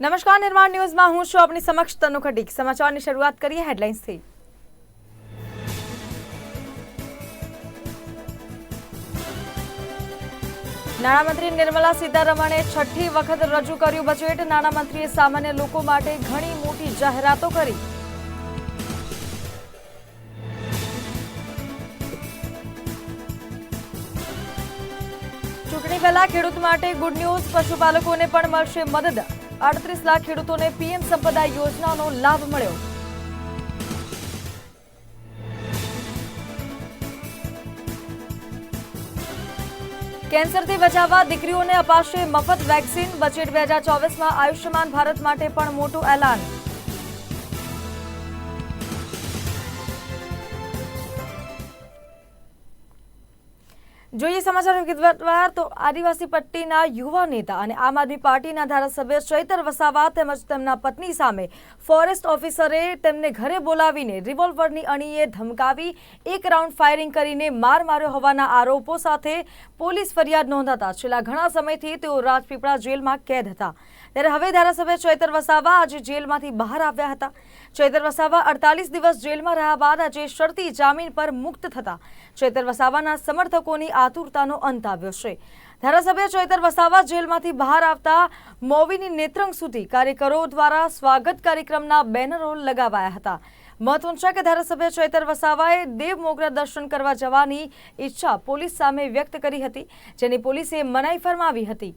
નમસ્કાર, નિર્માણ ન્યૂઝમાં હું છું આપની સમક્ષ તનુ ખટીક સમાચારની શરૂઆત કરીએ હેડલાઇન્સથી. નાણામંત્રી નિર્મલા સીતારમણે છઠ્ઠી વખત રજૂ કર્યું બજેટ. નાણામંત્રીએ સામાન્ય લોકો માટે ઘણી મોટી જાહેરાતો કરી. ચૂંટણી પહેલા ખેડૂત માટે ગુડ ન્યૂઝ, પશુપાલકોને પણ મળશે મદદ. આડત્રીસ લાખ ખેડૂતોને પીએમ સંપદા યોજનાનો લાભ મળ્યો. કેન્સરથી બચાવવા દીકરીઓને અપાશે મફત વેક્સિન, બજેટ બે હજાર ચોવીસમાં આયુષ્યમાન ભારત માટે પણ મોટું એલાન. જોઈએ સમાચાર વિગતવાર તો આદિવાસી પટ્ટીના યુવા નેતા અને આમ આદમી પાર્ટીના ધારાસભ્ય ચૈતર વસાવા તેમજ તેમના પત્ની સામે ફોરેસ્ટ ઓફિસરે તેમને ઘરે બોલાવીને રિવોલ્વરની અણીએ ધમકાવી એક રાઉન્ડ ફાયરિંગ કરીને માર માર્યો હોવાના આરોપો સાથે પોલીસ ફરિયાદ નોંધાતા છેલ્લા ઘણા સમયથી તેઓ રાજપીપળા જેલમાં કેદ હતા. ત્યારે હવે ધારાસભ્ય ચૈતર વસાવા આજે જેલમાંથી બહાર આવ્યા હતા. ચૈતર વસાવા અડતાલીસ દિવસ જેલમાં રહ્યા બાદ આજે શરતી જામીન પર મુક્ત થતા ચૈતર વસાવાના સમર્થકોની આતુરતાનો અંત આવ્યો છે. ધારાસભ્ય ચૈતર વસાવા જેલમાંથી બહાર આવતા મોવીની નેત્રંગ સુધી કાર્યકરો દ્વારા સ્વાગત કાર્યક્રમના બેનરો લગાવાયા હતા. મહત્વનું છે કે ધારાસભ્ય ચૈતર વસાવાએ દેવ મોગરા દર્શન કરવા જવાની ઈચ્છા પોલીસ સામે વ્યક્ત કરી હતી, જેની પોલીસે મનાઈ ફરમાવી હતી.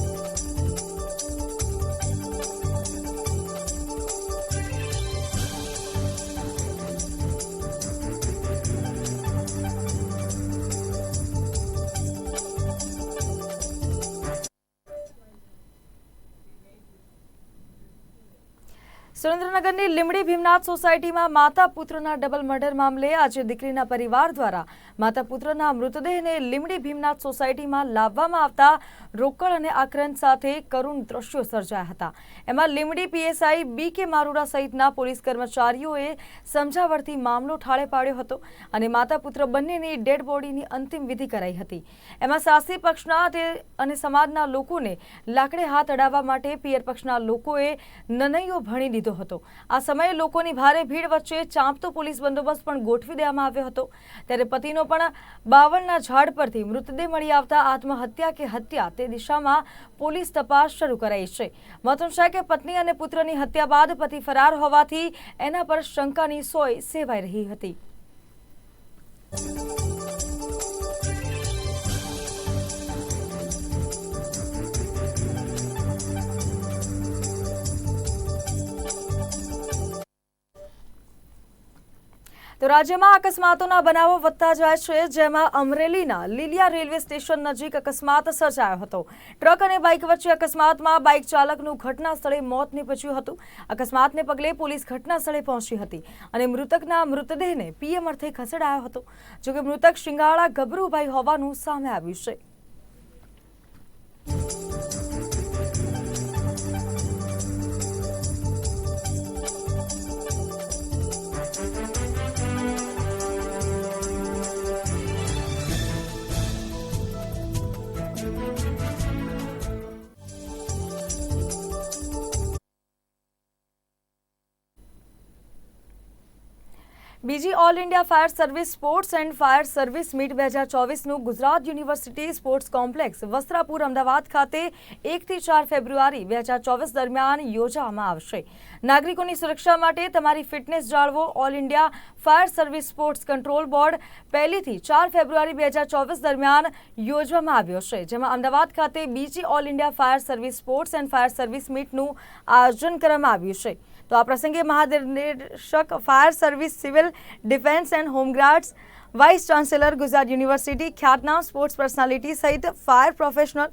સુરેન્દ્રનગરની લીમડી ભીમનાથ સોસાયટીમાં માતા પુત્રના ડબલ મર્ડર મામલે આજે દીકરીના પરિવાર દ્વારા માતા પુત્રના મૃતદેહને લીમડી ભીમનાથ સોસાયટીમાં લાવવામાં આવતા રોકડ અને આક્રંદ સાથે કરુણ દ્રશ્યો સર્જાયા હતા. એમાં લીમડી પીએસઆઈ બી કે મારુડા સહિતના પોલીસ કર્મચારીઓએ સમજાવટથી મામલો ઠાળે પાડ્યો હતો અને માતા પુત્ર બંનેની ડેડ બોડીની અંતિમ વિધિ કરાઈ હતી. એમાં સાસી પક્ષના અને સમાજના લોકોને લાકડે હાથ અડાવવા માટે પિયર પક્ષના લોકોએ નનૈયો ભણી દીધો હતો. આ સમયે લોકોની ભારે ભીડ વચ્ચે ચાંપતો પોલીસ બંદોબસ્ત પણ ગોઠવી દેવામાં આવ્યો હતો. ત્યારે પતિનો પણ બાવળના ઝાડ પરથી મૃતદેહ મળી આવતા આત્મહત્યા કે હત્યા તે દિશામાં પોલીસ તપાસ શરૂ કરાઈ છે. મહત્વનું છે કે પત્ની અને પુત્રની હત્યા બાદ પતિ ફરાર હોવાથી એના પર શંકાની સોય સેવાઈ રહી હતી. તો રાજ્યમાં અકસ્માતોના બનાવો વધતા જાય છે, જેમાં અમરેલીના લીલિયા રેલવે સ્ટેશન નજીક અકસ્માત સર્જાયો હતો. ટ્રક અને બાઇક વચ્ચે અકસ્માતમાં બાઇક ચાલકનું ઘટના સ્થળે મોત નીપજ્યું હતું. અકસ્માતને પગલે પોલીસ ઘટના સ્થળે પહોંચી હતી અને મૃતકના મૃતદેહને પીએમ અર્થે ખસેડાયો હતો. જોકે મૃતક શિંગાળા ગભરુભાઈ હોવાનું સામે આવ્યું છે. બીજી all India fire service sports and fire service meet બે હજાર ચોવીસનું Gujarat university sports complex Vastrapur Ahmedabad ખાતે એકથી ચાર ફેબ્રુઆરી બે હજાર ચોવીસ દરમિયાન યોજવામાં આવશે. નાગરિકોની સુરક્ષા માટે તમારી ફિટનેસ જાળવો all India fire service sports control board પહેલીથી ચાર ફેબ્રુઆરી બે હજાર ચોવીસ દરમિયાન યોજવામાં આવ્યો છે, જેમાં અમદાવાદ ખાતે બીજી all India fire service sports and fire service મીટનું આયોજન કરવામાં આવ્યું છે. તો આ પ્રસંગે મહાનિર્દેશક fire service civil defence and home guards vice chancellor, Gujarat university, ખ્યાતનામ સ્પોર્ટ્સ પર્સનાલિટી સહિત ફાયર પ્રોફેશનલ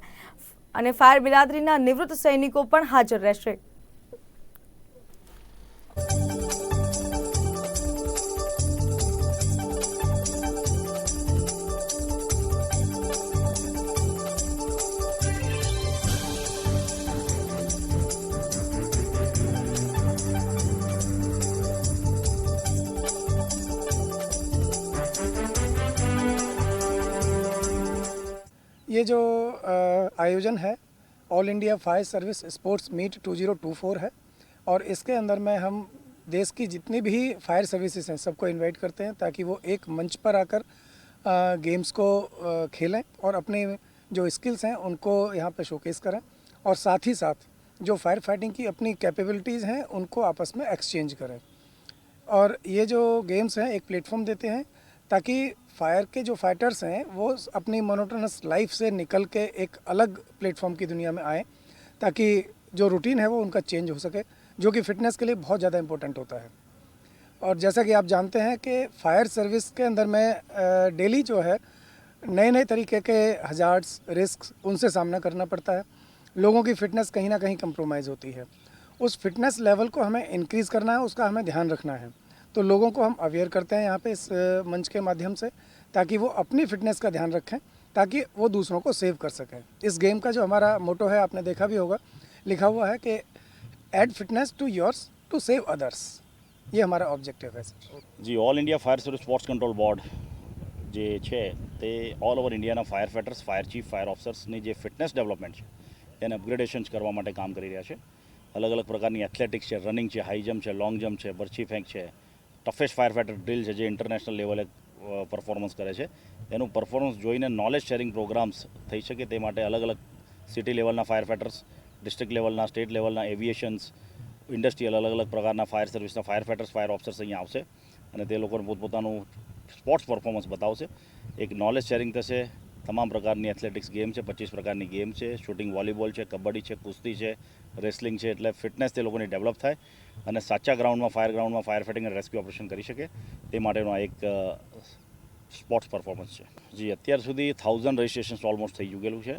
અને ફાયર બિરાદરીના નિવૃત્ત સૈનિકો પણ હાજર રહેશે. ये जो आयोजन है all India fire service sports meet 2024 है, और इसके अंदर में हम देश की जितनी भी फायर सर्विसेज़ हैं, सबको इनवाइट करते हैं ताकि वो एक मंच पर आकर गेम्स को खेलें और अपने जो स्किल्स हैं, उनको यहाँ पे शोकेस करें और साथ ही साथ जो फायर फाइटिंग की अपनी कैपेबिलिटीज़ हैं, उनको आपस में एक्सचेंज करें। और ये जो गेम्स हैं, एक प्लेटफॉर्म देते हैं ताकि फायर के जो फाइटर्स हैं, वो अपनी मोनोटोनस लाइफ से निकल के एक अलग प्लेटफॉर्म की दुनिया में आए, ताकि जो रूटीन है वो उनका चेंज हो सके, जो कि फ़िटनेस के लिए बहुत ज़्यादा इम्पोर्टेंट होता है। और जैसा कि आप जानते हैं कि फायर सर्विस के अंदर में डेली जो है नए नए तरीके के हजार्ड्स रिस्क उनसे सामना करना पड़ता है। लोगों की फ़िटनेस कहीं ना कहीं कंप्रोमाइज़ होती है। उस फिटनेस लेवल को हमें इंक्रीज़ करना है, उसका हमें ध्यान रखना है। तो लोगों को हम अवेयर करते हैं यहाँ पे इस अ, मंच के माध्यम से ताकि वो अपनी फिटनेस का ध्यान रखें ताकि वो दूसरों को सेव कर सकें इस गेम का जो हमारा मोटो है आपने देखा भी होगा लिखा हुआ है कि add fitness to yours to save others ये हमारा ऑब्जेक्टिव है sir ji all India fire service sports control board જે છે તે ઓલ ઓવર ઇન્ડિયાના firefighters fire chief fire ઓફિસર્સની જે ફિટનેસ ડેવલપમેન્ટ છે તેને અપગ્રેડેશન્સ કરવા માટે કામ કરી રહ્યા છે અલગ અલગ પ્રકારની એથ્લેટિક્સ છે રનિંગ છે હાઈ જમ્પ છે લોંગ જમ્પ છે બરછી ફેંક છે ટફેસ્ટ ફાયર ફાઇટર ડ્રિલ છે, જે ઇન્ટરનેશનલ લેવલે પરફોર્મન્સ કરે છે. તેનું પરફોર્મન્સ જોઈને નોલેજ શેરિંગ પ્રોગ્રામ્સ થઈ શકે તે માટે અલગ અલગ સિટી લેવલના ફાયર ફાઇટર્સ ડિસ્ટ્રિક્ટ લેવલના સ્ટેટ લેવલના એવિએશન્સ ઇન્ડસ્ટ્રીયલ અલગ અલગ પ્રકારના ફાયર સર્વિસના ફાયર ફાઇટર્સ ફાયર ઓફિસર્સ અહીંયા આવશે. અને તે લોકોને પોતપોતાનું સ્પોર્ટ્સ પરફોર્મન્સ બતાવશે. એક નોલેજ શેરિંગ થશે તમામ પ્રકારની એથ્લેટિક્સ ગેમ છે, પચીસ પ્રકારની ગેમ છે શૂટિંગ વોલીબોલ છે, કબડ્ડી છે, કુસ્તી છે રેસલિંગ છે, એટલે ફિટનેસ તે લોકોની ડેવલપ થાય અને સાચા ગ્રાઉન્ડમાં ફાયર ગ્રાઉન્ડમાં ફાયર ફાઇટિંગ અને રેસ્ક્યુ ઓપરેશન કરી શકે, તે માટેનો આ એક સ્પોર્ટ્સ પરફોર્મન્સ છે. જી, અત્યાર સુધી થાઉઝન્ડ રજિસ્ટ્રેશન ઓલમોસ્ટ થઈ ચૂકેલું છે.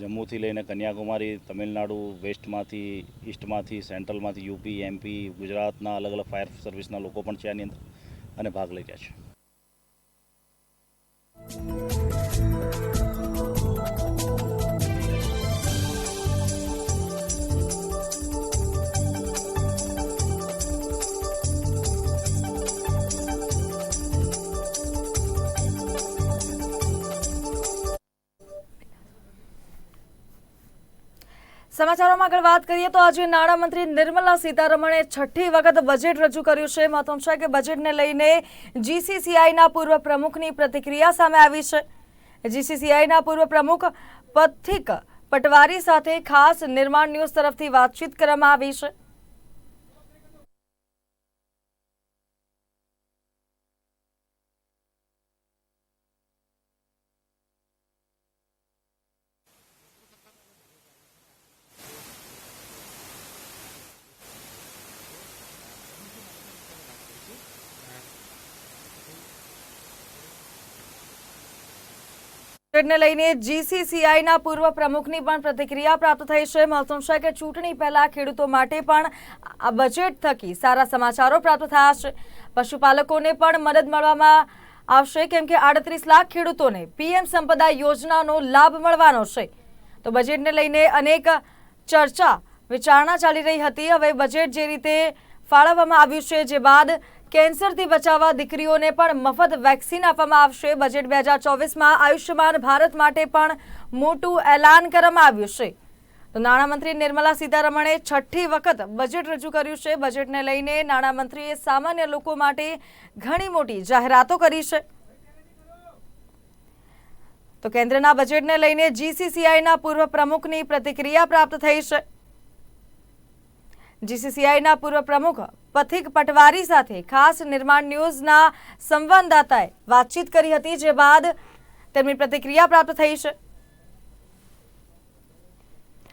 જમ્મુથી લઈને કન્યાકુમારી, તમિલનાડુ, વેસ્ટમાંથી, ઈસ્ટમાંથી, સેન્ટ્રલમાંથી, યુપી, એમપી, ગુજરાતના અલગ અલગ ફાયર સર્વિસના લોકો પણ છે આની અંદર અને ભાગ લઈ રહ્યા છે. Música સમાચારોમાં આગળ વાત કરીએ તો આજે નાણામંત્રી નિર્મલા સીતારમણે છઠ્ઠી વખત બજેટ રજૂ કર્યું છે. મહત્વનું છે કે બજેટને લઈને જીસીસીઆઈના પૂર્વ પ્રમુખની પ્રતિક્રિયા સામે આવી છે. જીસીસીઆઈના પૂર્વ પ્રમુખ પથિક પટવારી સાથે ખાસ નિર્માણ ન્યૂઝ તરફથી વાતચીત કરવામાં આવી છે. બજેટને લઈને જીસીસીઆઈના પૂર્વ પ્રમુખની પણ પ્રતિક્રિયા પ્રાપ્ત થઈ છે. મહત્વનું છે કે ચૂંટણી પહેલા ખેડૂતો માટે પણ આ બજેટ થકી સારા સમાચારો પ્રાપ્ત થયા છે. પશુપાલકોને પણ મદદ મળવામાં આવશે કેમ કે આડત્રીસ લાખ ખેડૂતોને પીએમ સંપદા યોજનાનો લાભ મળવાનો છે. તો બજેટને લઈને અનેક ચર્ચા વિચારણા ચાલી રહી હતી. હવે બજેટ જે રીતે ફાળવવામાં આવ્યું છે, જે બાદ કેન્સરથી બચાવવા દીકરીઓને પણ મફત વેક્સિન આપવામાં આવશે. બજેટ બે હજાર ચોવીસમાં આયુષ્યમાન ભારત માટે પણ મોટું એલાન કરવામાં આવ્યું છે. તો નાણામંત્રી નિર્મલા સીતારમણે છઠ્ઠી વખત બજેટ રજૂ કર્યું છે. બજેટને લઈને નાણામંત્રીએ સામાન્ય લોકો માટે ઘણી મોટી જાહેરાતો કરી છે. તો કેન્દ્રના બજેટને લઈને જીસીસીઆઈના પૂર્વ પ્રમુખની પ્રતિક્રિયા પ્રાપ્ત થઈ છે. જીસીસીઆઈના પૂર્વ પ્રમુખ પથિક પટવારી સાથે ખાસ નિર્માણ ન્યૂઝના સંવાદદાતાએ વાતચીત કરી હતી, જે બાદ તેમની પ્રતિક્રિયા પ્રાપ્ત થઈ છે.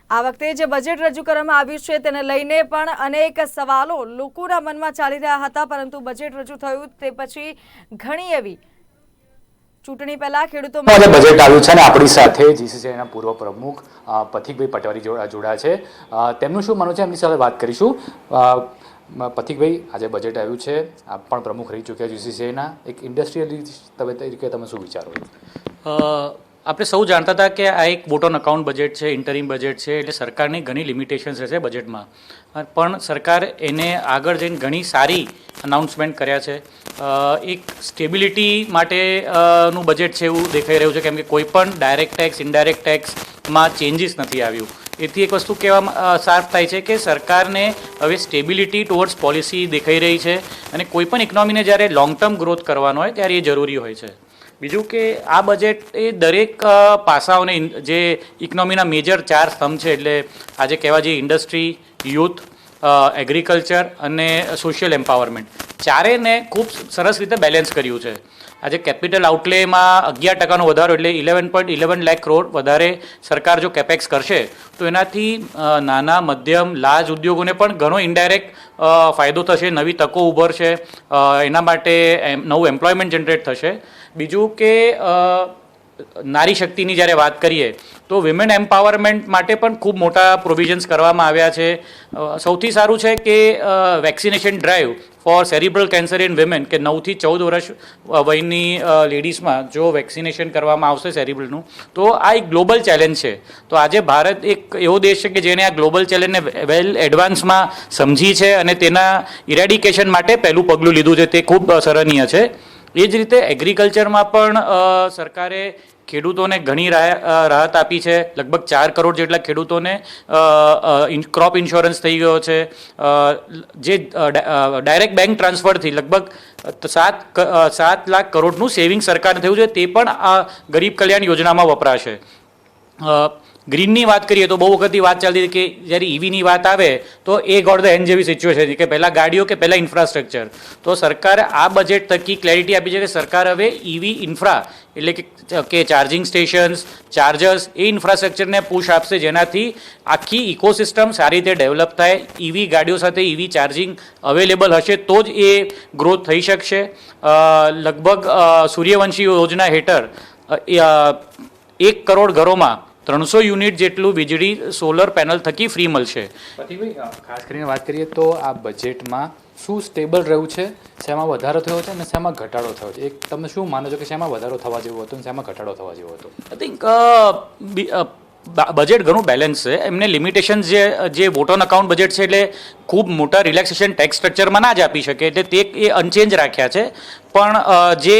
આ વખતે જે બજેટ રજૂ કરવામાં આવ્યું છે તેને લઈને પણ અનેક સવાલો લોકોના મનમાં ચાલી રહ્યા હતા, પરંતુ બજેટ રજૂ થયું તે પછી ઘણી એવી ચૂંટણી પહેલા ખેડૂતો આજે બજેટ આવ્યું છે અને આપણી સાથે જીસીસીઆઈના પૂર્વ પ્રમુખ પથિકભાઈ પટવારી જોડા જોડાયા છે. તેમનું શું માનવું છે? એમની સાથે વાત કરીશું. પથિકભાઈ આજે બજેટ આવ્યું છે. આપ પણ પ્રમુખ રહી ચૂક્યા જીસીસીઆઈના એક ઇન્ડસ્ટ્રીયલિસ્ટ તમે તરીકે તમે શું વિચારો? આપણે સૌ જાણતા હતા કે આ એક બોટોન અકાઉન્ટ બજેટ છે ઇન્ટરિમ બજેટ છે એટલે સરકારની ઘણી લિમિટેશન્સ રહેશે બજેટમાં પણ સરકાર એને આગળ જઈને ઘણી સારી અનાઉન્સમેન્ટ કર્યા છે. એક સ્ટેબિલિટી માટે નું બજેટ છે એવું દેખાઈ રહ્યું છે, કેમ કે કોઈ પણ ડાયરેક્ટ ટેક્સ ઇનડાયરેક્ટ ટેક્સમાં ચેન્જીસ નથી આવ્યું. એથી એક વસ્તુ કહેવા સાફ થાય છે કે સરકારને હવે સ્ટેબિલિટી ટુવર્ડ્સ પોલિસી દેખાઈ રહી છે અને કોઈ પણ ઇકોનોમીને જ્યારે લોંગ ટર્મ ગ્રોથ કરવાનો હોય, ત્યારે એ જરૂરી હોય છે. બીજું કે આ બજેટ એ દરેક પાસાઓને જે ઇકોનોમીના મેજર ચાર સ્તંભ છે, એટલે આજે કહેવા જઈએ ઇન્ડસ્ટ્રી યુથ એગ્રીકલ્ચર અને સોશિયલ એમ્પાવરમેન્ટ ચારેને ખૂબ સરસ રીતે બેલેન્સ કર્યું છે. આજે કેપિટલ આઉટલેમાં અગિયાર ટકાનો વધારો, એટલે eleven point eleven lakh crore વધારે સરકાર જો કેપેક્સ કરશે, તો એનાથી નાના, મધ્યમ લાર્જ ઉદ્યોગોને પણ ઘણો ઇન્ડાયરેક્ટ ફાયદો થશે, નવી તકો ઉભરશે એના માટે નવું એમ્પ્લોયમેન્ટ જનરેટ થશે. બીજું કે નારી શક્તિની જ્યારે વાત કરીએ, તો વિમેન એમ્પાવરમેન્ટ માટે પણ ખૂબ મોટા પ્રોવિઝન્સ કરવામાં આવ્યા છે. સૌથી સારું છે કે vaccination drive for cerebral cancer in women કે નવથી ચૌદ વર્ષ વયની લેડીઝમાં જો વેક્સિનેશન કરવામાં આવશે સેરિબ્રલનું તો આ એક ગ્લોબલ ચેલેન્જ છે. તો આજે ભારત એક એવો દેશ છે કે જેણે આ ગ્લોબલ ચેલેન્જને વેલ એડવાન્સમાં સમજી છે અને તેના ઇરેડિકેશન માટે પહેલું પગલું લીધું છે. તે ખૂબ સરાહનીય છે. એ જ રીતે એગ્રીકલ્ચરમાં પણ સરકારે ખેડૂતોને ઘણી રાહ- રાહત આપી છે. લગભગ ચાર કરોડ જેટલા ખેડૂતોને ક્રોપ ઇન્સ્યોરન્સ થઈ ગયો છે. જે ડાયરેક્ટ બેંક ટ્રાન્સફરથી લગભગ સાત સાત લાખ કરોડનું સેવિંગ સરકારને થયું છે, તે પણ આ ગરીબ કલ્યાણ યોજનામાં વપરાશે. ગ્રીનની વાત કરીએ તો બહુ વખતથી વાત ચાલતી હતી કે જ્યારે ઈવીની વાત આવે તો એ ગોડ ધ એન્ડ જેવી સિચ્યુએશન છે કે પહેલાં ગાડીઓ કે પહેલાં ઇન્ફ્રાસ્ટ્રક્ચર તો સરકારે આ બજેટ તકી ક્લેરિટી આપી છે કે સરકાર હવે ઈવી ઇન્ફ્રા એટલે કે ચાર્જિંગ સ્ટેશન્સ ચાર્જર્સ એ ઇન્ફ્રાસ્ટ્રક્ચરને પુશ આપશે જેનાથી આખી ઇકોસિસ્ટમ સારી રીતે ડેવલપ થાય, ઈવી ગાડીઓ સાથે ઈવી ચાર્જિંગ અવેલેબલ હશે તો જ એ ગ્રોથ થઈ શકશે. લગભગ સૂર્યવંશી યોજના હેઠળ એક કરોડ ઘરોમાં ત્રણસો યુનિટ જેટલું વીજળી સોલર પેનલ થકી ફ્રી મળશે. ખાસ કરીને વાત કરીએ તો આ બજેટમાં શું સ્ટેબલ રહ્યું છે? શેમાં વધારો થયો છે અને શેમાં ઘટાડો થયો છે? એક તમે શું માનો છો કે શેમાં વધારો થવા જેવો હતો અને શેમાં ઘટાડો થવા જેવો હતો? આઈ થિંક બજેટ ઘણું બેલેન્સ છે. એમને લિમિટેશન જે જે વોટોન અકાઉન્ટ બજેટ છે એટલે ખૂબ મોટા રિલેક્સેશન ટેક્સ સ્ટ્રક્ચરમાં ના જ આપી શકે. એટલે તે એ અનચેન્જ રાખ્યા છે. પણ જે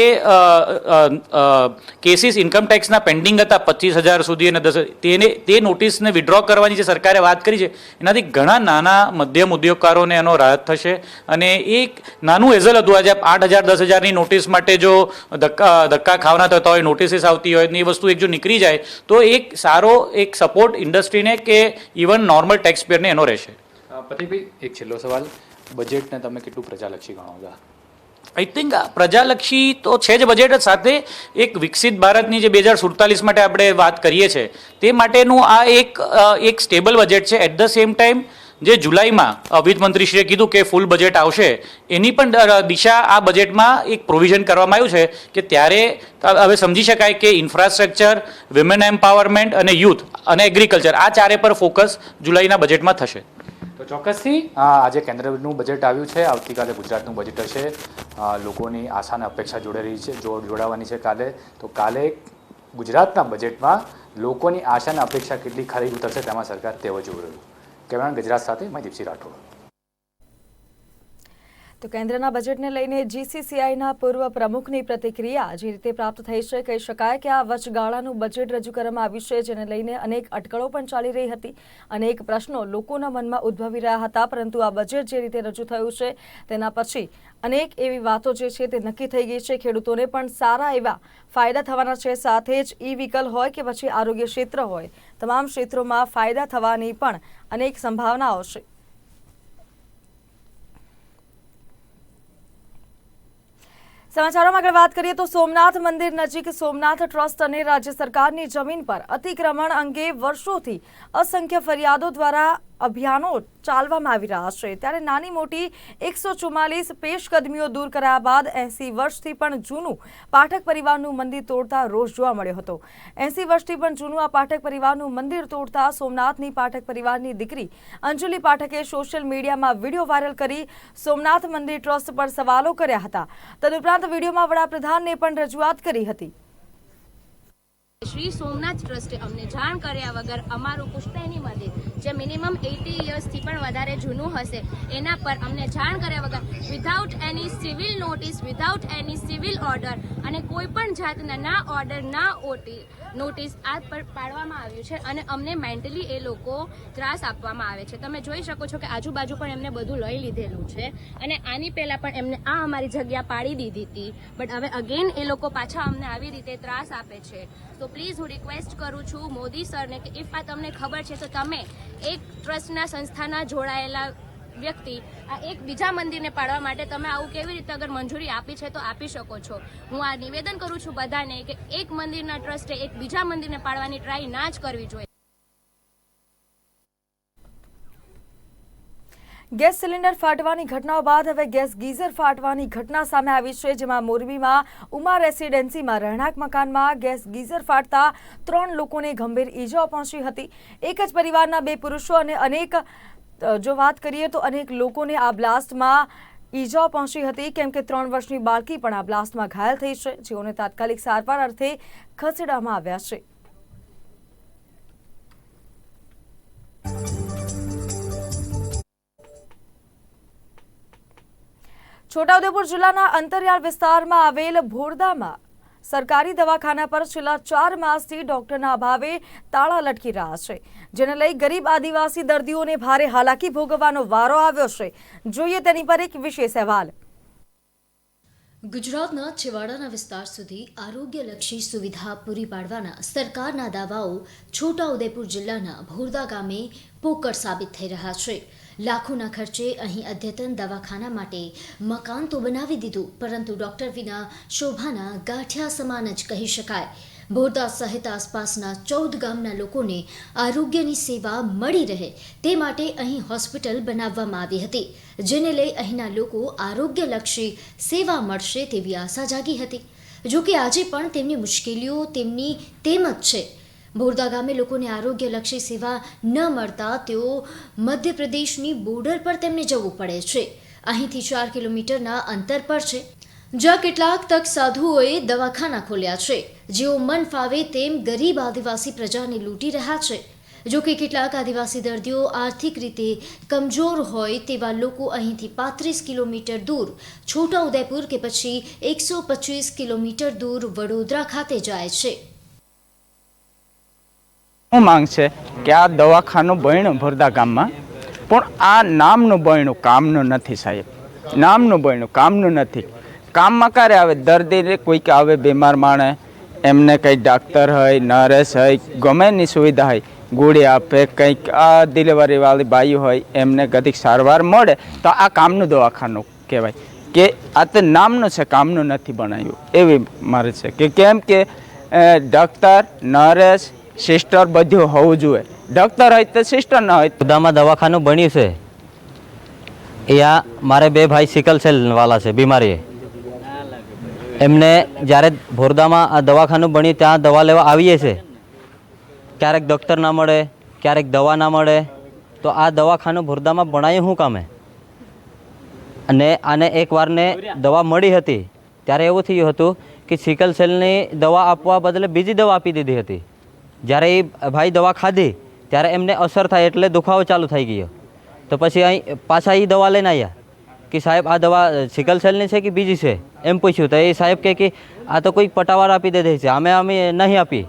કેસીસ ઇન્કમટેક્સના પેન્ડિંગ હતા પચીસ હજાર સુધી અને દસ તેને, તે નોટિસને વિડ્રો કરવાની જે સરકારે વાત કરી છે, એનાથી ઘણા નાના મધ્યમ ઉદ્યોગકારોને એનો રાહત થશે. અને એક નાનું એઝલ હતું, આજે આઠ હજાર, દસ હજારની નોટિસ માટે જો ધક્કા ધક્કા ખાવાના થતા હોય નોટિસીસ આવતી હોય એ વસ્તુ એક જો નીકળી જાય, તો એક સારો એક સપોર્ટ ઇન્ડસ્ટ્રીને કે ઇવન નોર્મલ ટેક્સ પેયરને એનો રહેશે. પતિભાઈ એક છેલ્લો સવાલ. બજેટને તમે કેટલું પ્રજાલક્ષી ગણો છો? આઈ થિંક પ્રજાલક્ષી તો છે જ બજેટ સાથે એક વિકસિત ભારતની જે બે હજાર સુડતાલીસ માટે આપણે વાત કરીએ છીએ, તે માટેનું આ એક એક સ્ટેબલ બજેટ છે. એટ ધ સેમ ટાઈમ જે જુલાઈમાં વિત્ત મંત્રીશ્રીએ કીધું કે ફૂલ બજેટ આવશે, એની પણ દિશા આ બજેટમાં એક પ્રોવિઝન કરવામાં આવ્યું છે કે ત્યારે હવે સમજી શકાય કે ઇન્ફ્રાસ્ટ્રક્ચર વિમેન એમ્પાવરમેન્ટ અને યુથ અને એગ્રીકલ્ચર આ ચારે પર ફોકસ જુલાઈના બજેટમાં થશે. તો ચોક્કસથી આજે કેન્દ્રનું બજેટ આવ્યું છે. આવતીકાલે ગુજરાતનું બજેટ હશે. લોકોની આશા અને અપેક્ષા જોડે રહી છે જોડાવાની છે કાલે. તો કાલે ગુજરાતના બજેટમાં લોકોની આશા અપેક્ષા કેટલી ખરી ઉતરશે તેમાં સરકાર તેવો જોઈ રહ્યું. કેમેરામેન ગુજરાત સાથે, મેં દીપસિંહ રાઠોડ. તો કેન્દ્રના બજેટને લઈને જીસીસીઆઈના પૂર્વ પ્રમુખની પ્રતિક્રિયા. જે રીતે પ્રાપ્ત થઈ છે, કહી શકાય કે આ વચગાળાનું બજેટ રજૂ કરવામાં આવ્યું છે, જેને લઈને અનેક અટકળો પણ ચાલી રહી હતી. અનેક પ્રશ્નો લોકોના મનમાં ઉદ્ભવી રહ્યા હતા, પરંતુ આ બજેટ જે રીતે રજૂ થયું છે, તેના પછી અનેક એવી વાતો જે છે, તે નક્કી થઈ ગઈ છે. ખેડૂતોને પણ સારા એવા ફાયદા થવાના છે, સાથે જ ઈ વ્હીકલ હોય કે પછી આરોગ્ય ક્ષેત્ર હોય. તમામ ક્ષેત્રોમાં ફાયદા થવાની પણ અનેક સંભાવનાઓ છે. સમાચારોમાં આગળ વાત કરીએ તો સોમનાથ મંદિર નજીક સોમનાથ ટ્રસ્ટ અને રાજ્ય સરકારની જમીન પર અતિક્રમણ અંગે વર્ષોથી અસંખ્ય ફરિયાદો દ્વારા અભિયાનો ચાલવામાં આવી રહ્યા છે. ત્યારે નાની મોટી એકસો ચુમ્માલીસ પેશકદમીઓ દૂર કરાયા બાદ એસી વર્ષથી પણ જૂનું પાઠક પરિવારનું મંદિર તોડતા રોષ જોવા મળ્યો હતો. એસી વર્ષથી પણ જૂનું આ પાઠક પરિવારનું મંદિર તોડતા સોમનાથની પાઠક પરિવારની દીકરી અંજલિ પાઠકે સોશિયલ મીડિયામાં વીડિયો વાયરલ કરી સોમનાથ મંદિર ટ્રસ્ટ પર સવાલો કર્યા હતા. તદુપરાંત વિડીયોમાં વડાપ્રધાનને પણ રજૂઆત કરી હતી. શ્રી સોમનાથ ટ્રસ્ટે અમને જાણ કર્યા વગર અમારું પુષ્પેની મંદિર જે મિનિમમ એટી યર્સથી પણ વધારે જૂનું હશે, એના પર અમને જાણ કર્યા વગર without any civil notice without any civil order અને કોઈ પણ જાતના ના ઓર્ડર ના ઓટી નોટિસ આ પર પાડવામાં આવ્યું છે અને અમને મેન્ટલી એ લોકો ત્રાસ આપવામાં આવે છે. તમે જોઈ શકો છો કે આજુબાજુ પણ એમને બધું લઈ લીધેલું છે અને આની પહેલાં પણ એમને આ અમારી જગ્યા પાડી દીધી હતી. બટ હવે અગેન એ લોકો પાછા અમને આવી રીતે ત્રાસ આપે છે. તો પ્લીઝ હું રિક્વેસ્ટ કરું છું મોદી સરને કે ઇફ આ તમને ખબર છે તો તમે એક ટ્રસ્ટના સંસ્થાના જોડાયેલા વ્યક્તિ આ એક બીજા મંદિરને પાડવા માટે તમે આવું કેવી રીતે અગર મંજૂરી આપી છે તો આપી શકો છો. હું આ નિવેદન કરું છું બધાને કે એક મંદિરના ટ્રસ્ટે એક બીજા મંદિરને પાડવાની ટ્રાય ના જ કરવી જોઈએ. ગેસ સિલિન્ડર ફાટવાની ઘટનાઓ બાદ હવે ગેસ ગીઝર ફાટવાની ઘટના સામે આવી છે, જેમાં મોરબીમાં ઉમા રેસિડેન્સીમાં રહેણાંક મકાનમાં ગેસ ગીઝર ફાટતા ત્રણ લોકોને ગંભીર ઈજાઓ પહોંચી હતી. એક જ પરિવારના બે પુરુષો અને અનેક જો વાત કરીએ તો અનેક લોકોને આ બ્લાસ્ટમાં ઈજાઓ પહોંચી હતી. કેમ કે ત્રણ વર્ષની બાળકી પણ આ બ્લાસ્ટમાં ઘાયલ થઈ છે. જેઓને તાત્કાલિક સારવાર અર્થે ખસેડવામાં આવ્યા છે. છોટાઉદેપુર જિલ્લાના અંતરિયાળ વિસ્તારમાં આવેલ ભોરદામાં સરકારી દવાખાના પર છેલ્લા ચાર માસથી ડોક્ટરના અભાવે તાળા લટકી રહ્યા છે, જેને લઈ ગરીબ આદિવાસી દર્દીઓને ભારે હાલાકી ભોગવવાનો વારો આવ્યો છે. જોઈએ તેની પર એક વિશેષ અહેવાલ. ગુજરાતના છેવાડાના વિસ્તાર સુધી આરોગ્યલક્ષી સુવિધા પૂરી પાડવાના સરકારના દાવાઓ છોટાઉદેપુર જિલ્લાના ભોરદા ગામે પોકળ સાબિત થઈ રહ્યા છે. લાખોના ખર્ચે અહીં અદ્યતન દવાખાના માટે મકાન તો બનાવી દીધું, પરંતુ ડોક્ટર વિના શોભાના ગાંઠિયા સમાન જ કહી શકાય. બોરદા સહિત આસપાસના ચૌદ ગામના લોકોને આરોગ્યની સેવા મળી રહે તે માટે અહીં હોસ્પિટલ બનાવવામાં આવી હતી, જેને લઈ અહીંના લોકો આરોગ્યલક્ષી સેવા મળશે તેવી આશા જાગી હતી. જો કે આજે પણ તેમની મુશ્કેલીઓ તેમની તેમ જ છે. બોરદા ગામે લોકોને આરોગ્યલક્ષી સેવા ન મળતા તેઓ મધ્યપ્રદેશની બોર્ડર પર તેમને જવું પડે છે. અહીંથી ચાર કિલોમીટરના અંતર પર છે. જ્યાં કેટલાક તક સાધુઓએ દવાખાના ખોલ્યા છે. જેઓ મન ફાવે તેમ ગરીબ આદિવાસી પ્રજાને લૂંટી રહ્યા છે. જો કે કેટલાક આદિવાસી દર્દીઓ આર્થિક રીતે કમજોર હોય તેવા લોકો અહીંથી પાંત્રીસ કિલોમીટર દૂર છોટાઉદેપુર કે પછી એકસો પચીસ કિલોમીટર દૂર વડોદરા ખાતે જાય છે. શું માંગ છે કે આ દવાખાનું બન્યું ભરદા ગામમાં, પણ આ નામનું બન્યું કામનું નથી સાહેબ. નામનું બન્યું કામનું નથી. કામમાં ક્યારે આવે? દર્દીને કોઈક આવે, બીમાર માણે એમને કંઈ ડાક્ટર હોય નર્સ હોય, ગમે એની સુવિધા હોય ગોળી આપે, કંઈક આ ડિલિવરીવાળી બાઈ હોય, એમને કદીક સારવાર મળે, તો આ કામનું દવાખાનું કહેવાય. કે આ તો નામનું છે, કામનું નથી બનાવ્યું. એવી મારે છે કે કેમ કે ડૉક્ટર નર્સ સિસ્ટર બધું હોવું જોઈએ. ડૉક્ટર હોય તો સિસ્ટર ના હોય. ખુદામાં દવાખાનું બન્યું છે. અહીંયા મારે બે ભાઈ સિકલ સેલ વાળા છે બીમારી એમને જ્યારે ભોરદામાં આ દવાખાનું બન્યું, ત્યાં દવા લેવા આવીએ છે. ક્યારેક ડૉક્ટર ના મળે, ક્યારેક દવા ના મળે. તો આ દવાખાનું ભોરદામાં ભણાયું શું કામે? અને આને એકવારને દવા મળી હતી. ત્યારે એવું થયું હતું કે સિકલ સેલની દવા આપવા બદલે બીજી દવા આપી દીધી હતી. જ્યારે એ ભાઈ દવા ખાધી, ત્યારે એમને અસર થાય એટલે દુખાવો ચાલુ થઈ ગયો. તો પછી અહીં પાછા એ દવા લઈને આવ્યા કે સાહેબ, આ દવા સિકલ સેલની છે કે બીજી છે? એમ પૂછ્યું. તો એ સાહેબ કહે કે, આ તો કોઈક પટાવાર આપી દે છે. અમે અમે નહીં આપી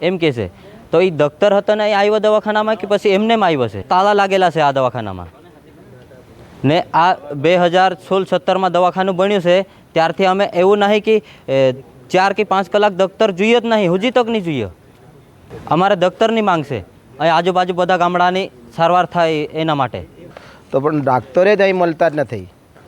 એમ કહે છે. તો એ ડૉક્ટર હતો ને એ આવ્યો દવાખાનામાં કે પછી એમને એમ આવ્યો છે? તાળા લાગેલા છે આ દવાખાનામાં. ને આ બે હજાર સોળ સત્તરમાં દવાખાનું બન્યું છે. ત્યારથી અમે એવું નહીં કે ચાર કે પાંચ કલાક દફતર જોઈએ જ નહીં. હજી તક નહીં જોઈએ. અમારે દફતરની માંગ છે. અહીં આજુબાજુ બધા ગામડાની સારવાર થાય એના માટે. તો પણ ડાક્ટરે જ અહીં મળતા જ નથી.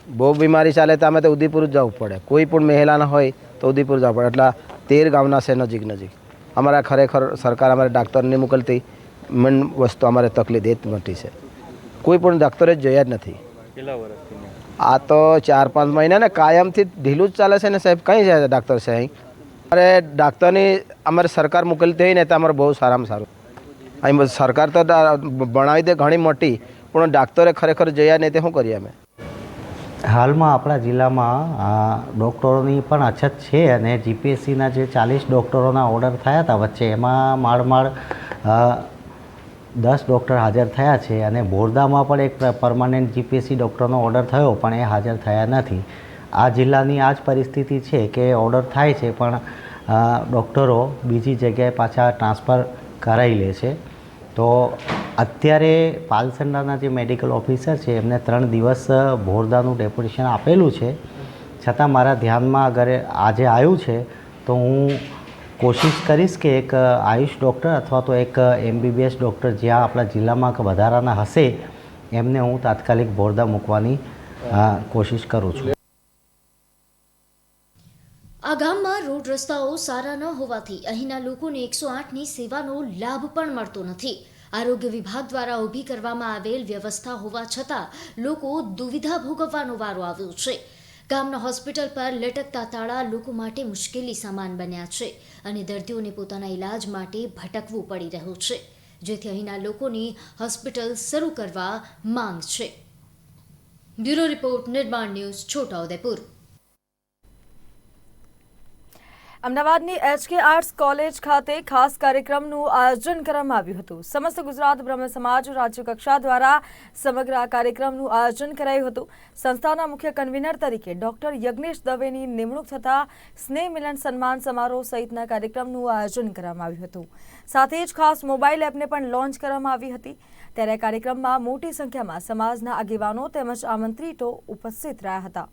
બહુ બીમારી ચાલે તો અમે તો ઉદયપુર જ જવું પડે. કોઈ પણ મહિલાના હોય તો ઉદયપુર જવું પડે. એટલે તેર ગામના છે નજીક નજીક. અમારા ખરેખર સરકાર અમારે ડાક્ટર નહીં મોકલતી. મેન વસ્તુ અમારે તકલીફ એ જ મોટી છે. કોઈ પણ ડાક્ટરે જ જોયા જ નથી. આ તો ચાર પાંચ મહિના ને કાયમથી ઢીલું જ ચાલે છે ને સાહેબ. કઈ છે ડાક્ટર છે અહીં? અરે ડાક્ટરની અમારે સરકાર મોકલતી હોય ને તો અમારે બહુ સારામાં સારું. અહીં સરકાર તો ભણાવી દે ઘણી મોટી. પણ ડાક્ટરે ખરેખર જોયા નહીં તે શું કરીએ અમે? હાલમાં આપણા જિલ્લામાં ડૉક્ટરોની પણ અછત છે અને જીપીએસસીના જે ચાલીસ ડૉક્ટરોના ઓર્ડર થયા હતા વચ્ચે, એમાં માળ માળ દસ ડૉક્ટર હાજર થયા છે અને બોરદામાં પણ એક પરમાનન્ટ જીપીએસસી ડૉક્ટરનો ઓર્ડર થયો, પણ એ હાજર થયા નથી. આ જિલ્લાની આ જ પરિસ્થિતિ છે કે ઓર્ડર થાય છે, પણ ડૉક્ટરો બીજી જગ્યાએ પાછા ટ્રાન્સફર કરાવી લે છે. તો અત્યારે પાલસંડાના જે મેડિકલ ઓફિસર છે, એમને ત્રણ દિવસ ભોરદાનું ડેપ્યુટેશન આપેલું છે. છતાં મારા ધ્યાનમાં અગર આજે આવ્યું છે, તો હું કોશિશ કરીશ કે એક આયુષ ડૉક્ટર અથવા તો એક એમબીબીએસ ડૉક્ટર જ્યાં આપણા જિલ્લામાં વધારાના હશે, એમને હું તાત્કાલિક ભોરદા મૂકવાની કોશિશ કરું છું આ ગામમાં રોડ રસ્તાઓ સારા ન હોવાથી અહીંના લોકોને એકસો આઠની સેવાનો લાભ પણ મળતો નથી. આરોગ્ય વિભાગ દ્વારા ઊભી કરવામાં આવેલ વ્યવસ્થા હોવા છતાં લોકો દુવિધા ભોગવવાનો વારો આવ્યો છે. ગામના હોસ્પિટલ પર લટકતા તાળા લોકો માટે મુશ્કેલી સમાન બન્યા છે અને દર્દીઓને પોતાના ઈલાજ માટે ભટકવું પડી રહ્યું છે, જેથી અહીંના લોકોની હોસ્પિટલ શરૂ કરવા માંગ છે. Bureau report, Nirman news Chhota Udepur અમદાવાદની એચકે આર્ટ્સ કોલેજ ખાતે ખાસ કાર્યક્રમનું આયોજન કરવામાં આવ્યું હતું. સમસ્ત ગુજરાત બ્રહ્મ સમાજ રાજ્ય કક્ષા દ્વારા સમગ્ર આ કાર્યક્રમનું આયોજન કરાયું હતું. સંસ્થાના મુખ્ય કન્વીનર તરીકે ડોક્ટર યજ્ઞેશ દવેની નિમણૂક થતાં સ્નેહ મિલન સન્માન સમારોહ સહિતના કાર્યક્રમનું આયોજન કરવામાં આવ્યું હતું. સાથે જ ખાસ મોબાઈલ એપને પણ લોન્ચ કરવામાં આવી હતી. ત્યારે કાર્યક્રમમાં મોટી સંખ્યામાં સમાજના આગેવાનો તેમજ આમંત્રિતો ઉપસ્થિત રહ્યા હતા.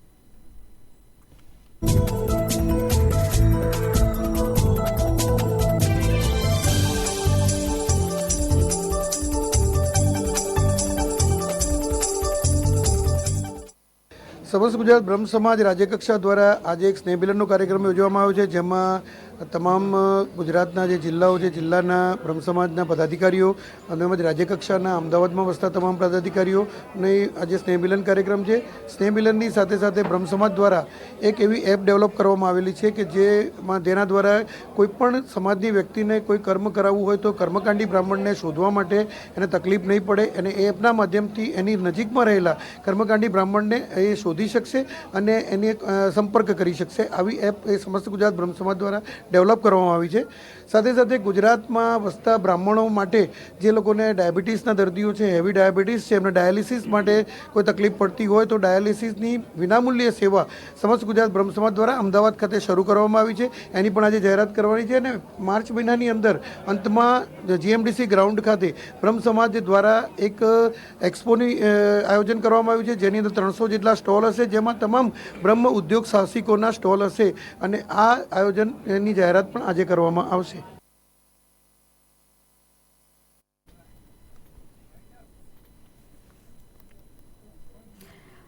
સમસ્ત ગુજરાત બ્રહ્મ સમાજ રાજ્યકક્ષા દ્વારા આજે એક સ્નેહમિલનનો કાર્યક્રમ યોજવામાં આવ્યો છે જેમાં તમામ ગુજરાતના જે જિલ્લાઓ છે, જિલ્લાના બ્રહ્મ સમાજના પદાધિકારીઓ અને તેમજ રાજ્યકક્ષાના અમદાવાદમાં વસતા તમામ પદાધિકારીઓ ને આજે સ્નેહમિલન કાર્યક્રમ છે. સ્નેહમિલનની સાથે સાથે બ્રહ્મ સમાજ દ્વારા એક એવી એપ ડેવલપ કરવામાં આવેલી છે કે જેમાં જેના દ્વારા કોઈ પણ સમાજની વ્યક્તિને કોઈ કર્મ કરાવવું હોય તો કર્મકાંડી બ્રાહ્મણને શોધવા માટે એને તકલીફ નહીં પડે અને એ એપના માધ્યમથી એની નજીકમાં રહેલા કર્મકાંડી બ્રાહ્મણને એ શોધી શકશે અને એને સંપર્ક કરી શકશે. આવી એપ એ સમસ્ત ગુજરાત બ્રહ્મ સમાજ દ્વારા ડેવલપ કરવામાં આવી છે. સાથે સાથે ગુજરાતમાં વસતા બ્રાહ્મણો માટે જે લોકોને ડાયાબિટીસના દર્દીઓ છે હેવી ડાયાબિટીસ છે, એમને ડાયાલિસિસ માટે કોઈ તકલીફ પડતી હોય તો ડાયાલિસિસની વિનામૂલ્ય સેવા સમસ્ત ગુજરાત બ્રહ્મ સમાજ દ્વારા અમદાવાદ ખાતે શરૂ કરવામાં આવી છે. એની પણ આજે જાહેરાત કરવાની છે અને માર્ચ મહિનાની અંદર અંતમાં જીએમડીસી ગ્રાઉન્ડ ખાતે બ્રહ્મ સમાજ દ્વારા એક એક્સપોની આયોજન કરવામાં આવ્યું છે. જેની અંદર ત્રણસો જેટલા સ્ટોલ હશે, જેમાં તમામ બ્રહ્મ ઉદ્યોગ સાહસિકોના સ્ટોલ હશે અને આ આયોજનની જાહેરાત પણ આજે કરવામાં આવશે.